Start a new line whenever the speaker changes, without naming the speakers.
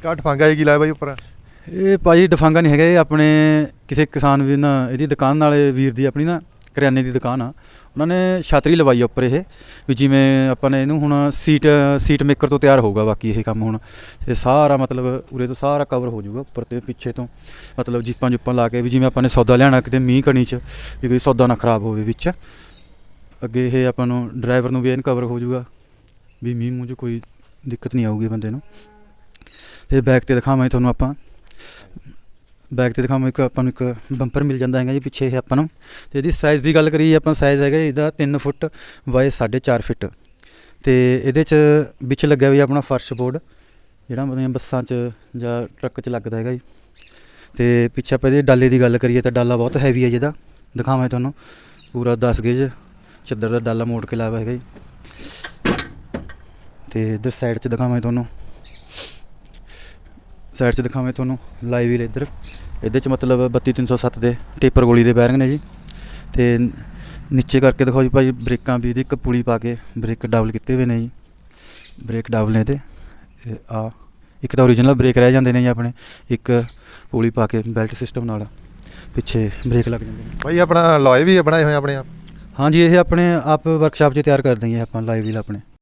ਕਾ ਟਫਾਂਗਾ ਇਹ ਕੀ ਲਾਇਆ ਬਾਈ ਉੱਪਰ?
ਇਹ ਭਾਜੀ ਡਫਾਂਗਾ ਨਹੀਂ ਹੈਗਾ, ਇਹ ਆਪਣੇ ਕਿਸੇ ਕਿਸਾਨ ਵੀਰ ਨਾ ਇਹਦੀ ਦੁਕਾਨ ਨਾਲੇ ਵੀਰ ਦੀ ਆਪਣੀ ਨਾ ਕਰਿਆਨੇ ਦੀ ਦੁਕਾਨ ਆ। ਉਹਨਾਂ ਨੇ ਛਾਤਰੀ ਲਵਾਈ ਆ ਉੱਪਰ ਇਹ, ਵੀ ਜਿਵੇਂ ਆਪਾਂ ਨੇ ਇਹਨੂੰ ਹੁਣ ਸੀਟ ਸੀਟ ਮੇਕਰ ਤੋਂ ਤਿਆਰ ਹੋਊਗਾ ਬਾਕੀ ਇਹ ਕੰਮ ਹੁਣ। ਇਹ ਸਾਰਾ ਮਤਲਬ ਉਰੇ ਤੋਂ ਸਾਰਾ ਕਵਰ ਹੋ ਜਾਊਗਾ, ਉੱਪਰ ਤੇ ਪਿੱਛੇ ਤੋਂ। ਮਤਲਬ ਜੀਪਾਂ ਜੁੱਪਾਂ ਲਾ ਕੇ ਵੀ ਜਿਵੇਂ ਆਪਾਂ ਨੇ ਸੌਦਾ ਲਿਆਣਾ ਕਿਤੇ ਮੀਂਹ ਕਣੀ ਚ, ਵੀ ਕੋਈ ਸੌਦਾ ਨਾ ਖਰਾਬ ਹੋਵੇ ਵਿੱਚ। ਅੱਗੇ ਇਹ ਆਪਾਂ ਨੂੰ ਡਰਾਈਵਰ ਨੂੰ ਵੀ ਇਹਨ ਕਵਰ ਹੋ ਜਾਊਗਾ, ਵੀ ਮੀਂਹ ਮੂੰਹ ਚ ਕੋਈ ਦਿੱਕਤ ਨਹੀਂ ਆਊਗੀ ਬੰਦੇ ਨੂੰ। ਤੇ ਬੈਕ ਤੇ ਦਿਖਾਵਾਂਗੇ ਤੁਹਾਨੂੰ ਆਪਾਂ। ਬੈਕ ਤੇ ਦਿਖਾਵਾਂ ਇੱਕ ਆਪਾਂ ਨੂੰ ਇੱਕ ਬੰਪਰ ਮਿਲ ਜਾਂਦਾ ਹੈਗਾ ਜੀ ਪਿੱਛੇ ਇਹ ਆਪਾਂ ਨੂੰ। ਤੇ ਇਹਦੀ ਸਾਈਜ਼ ਦੀ ਗੱਲ ਕਰੀਏ ਆਪਾਂ ਸਾਈਜ਼ ਹੈਗਾ ਇਹਦਾ 3 ਫੁੱਟ ਬਾਏ 4.5 ਫਿੱਟ। ਤੇ ਇਹਦੇ ਚ ਵਿੱਚ ਲੱਗਿਆ ਹੋਇਆ ਆਪਣਾ ਫਰਸ਼ ਬੋਰਡ, ਜਿਹੜਾ ਮਤਲਬ ਬੱਸਾਂ 'ਚ ਜਾਂ ਟਰੱਕ 'ਚ ਲੱਗਦਾ ਹੈਗਾ ਜੀ। ਤੇ ਪਿੱਛੇ ਆਪਾਂ ਇਹਦੇ ਡਾਲੇ ਦੀ ਗੱਲ ਕਰੀਏ ਤਾਂ ਡਾਲਾ ਬਹੁਤ ਹੈਵੀ ਹੈ ਜਿਹਦਾ ਦਿਖਾਵਾਂ ਤੁਹਾਨੂੰ, ਪੂਰਾ 10 ਗੇਜ ਚੱਦਰ ਦਾ ਡਾਲਾ ਮੋੜ ਕੇ ਲਾਇਆ ਹੈਗਾ ਜੀ। ਤੇ ਇਧਰ ਸਾਈਡ 'ਚ ਦਿਖਾਵਾਂ ਤੁਹਾਨੂੰ। ਸਾਈਡ 'ਚ ਦਿਖਾਵਾਂ ਤੁਹਾਨੂੰ ਲਾਈਵ ਵੀਲ ਇੱਧਰ। ਇਹਦੇ 'ਚ ਮਤਲਬ 32307 ਦੇ ਟੇਪਰ ਗੋਲੀ ਦੇ ਬੈਰਿੰਗ ਨੇ ਜੀ। ਤੇ ਨੀਚੇ ਕਰਕੇ ਦਿਖਾਓ ਜੀ ਭਾਈ ਬ੍ਰੇਕਾਂ ਵੀ ਇਹਦੀ ਇੱਕ ਪੁਲੀ ਪਾ ਕੇ ਬ੍ਰੇਕ ਡਬਲ ਕੀਤੇ ਹੋਏ ਨੇ ਜੀ। ਬ੍ਰੇਕ ਡਬਲ ਨੇ ਇਹ ਆ ਇੱਕ ਤਾਂ ਓਰੀਜਨਲ ਬ੍ਰੇਕ ਰਹਿ ਜਾਂਦੇ ਨੇ ਜੀ ਆਪਣੇ ਇੱਕ ਪੁਲੀ ਪਾ ਕੇ ਬੈਲਟ ਸਿਸਟਮ ਨਾਲ ਪਿੱਛੇ ਬ੍ਰੇਕ ਲੱਗ ਜਾਂਦੇ ਨੇ।
ਬਾਈ ਆਪਣਾ ਲੋਏ ਵੀ ਬਣਾਏ ਹੋਏ ਆਪਣੇ ਆਪ?
ਹਾਂਜੀ ਇਹ ਆਪਣੇ ਆਪ ਵਰਕਸ਼ਾਪ 'ਚ ਤਿਆਰ ਕਰਦੇ ਹਾਂ ਆਪਾਂ ਲਾਈਵ ਵੀਲ ਆਪਣੇ।